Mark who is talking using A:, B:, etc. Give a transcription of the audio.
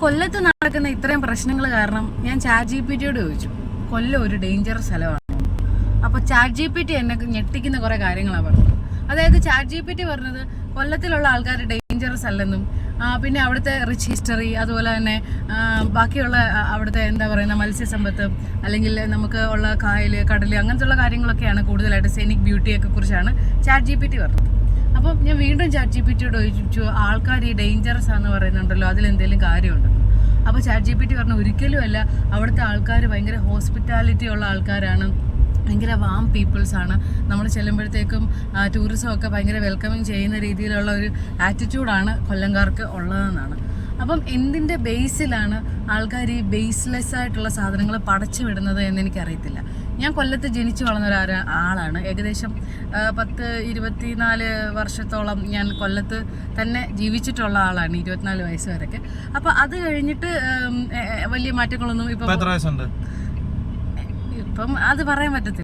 A: കൊല്ലത്ത് നടക്കുന്ന ഇത്രയും പ്രശ്നങ്ങൾ കാരണം ഞാൻ ചാറ്റ് ജി പി ടിയോട് ചോദിച്ചു. കൊല്ലം ഒരു ഡേഞ്ചർ സ്ഥലമാണ്. അപ്പോൾ ചാറ്റ് ജി പി ടി എന്നെ ഞെട്ടിക്കുന്ന കുറേ കാര്യങ്ങളാണ് പറഞ്ഞത്. അതായത് ചാറ്റ് ജി പി ടി പറഞ്ഞത് കൊല്ലത്തിലുള്ള ആൾക്കാർ ഡേഞ്ചറസ് അല്ലെന്നും പിന്നെ അവിടുത്തെ റിച്ച് ഹിസ്റ്ററി അതുപോലെ തന്നെ ബാക്കിയുള്ള അവിടുത്തെ എന്താ പറയുന്ന മത്സ്യസമ്പത്ത് അല്ലെങ്കിൽ നമുക്ക് ഉള്ള കായൽ കടൽ അങ്ങനത്തെ ഉള്ള കാര്യങ്ങളൊക്കെയാണ് കൂടുതലായിട്ട് സെനിക് ബ്യൂട്ടിയൊക്കെ കുറിച്ചാണ് ചാറ്റ് ജി പി ടി പറഞ്ഞത്. അപ്പം ഞാൻ വീണ്ടും ചാറ്റ് ജി പി ടിയോട് ചോദിച്ചു ആൾക്കാർ ഈ ഡേഞ്ചറസ് ആണെന്ന് പറയുന്നുണ്ടല്ലോ അതിലെന്തെങ്കിലും കാര്യമുണ്ടോ അപ്പോൾ ചാറ്റ് ജി പി ടി പറഞ്ഞു ഒരിക്കലും അല്ല അവിടുത്തെ ആൾക്കാർ ഭയങ്കര ഹോസ്പിറ്റാലിറ്റി ഉള്ള ആൾക്കാരാണ് ഭയങ്കര വാം പീപ്പിൾസ് ആണ്. നമ്മൾ ചെല്ലുമ്പോഴത്തേക്കും ടൂറിസം ഒക്കെ ഭയങ്കര വെൽക്കമിങ് ചെയ്യുന്ന രീതിയിലുള്ള ഒരു ആറ്റിറ്റ്യൂഡാണ് കൊല്ലംകാർക്ക് ഉള്ളതെന്നാണ്. അപ്പം എന്തിന്റെ ബേസിലാണ് ആൾക്കാർ ഈ ബേസ്ലെസ് ആയിട്ടുള്ള സാധനങ്ങൾ പടച്ചു വിടുന്നത് എന്ന് എനിക്കറിയത്തില്ല. ഞാൻ കൊല്ലത്ത് ജനിച്ചു വളർന്ന ഒരു ആളാണ്. ഏകദേശം പത്ത് ഇരുപത്തിനാല് വർഷത്തോളം ഞാൻ കൊല്ലത്ത് തന്നെ ജീവിച്ചിട്ടുള്ള ആളാണ് ഇരുപത്തിനാല് വയസ്സ് വരെയൊക്കെ. അപ്പോൾ അത് കഴിഞ്ഞിട്ട് വലിയ മാറ്റങ്ങളൊന്നും ഇപ്പം ഇപ്പം അത് പറയാൻ പറ്റത്തില്ല.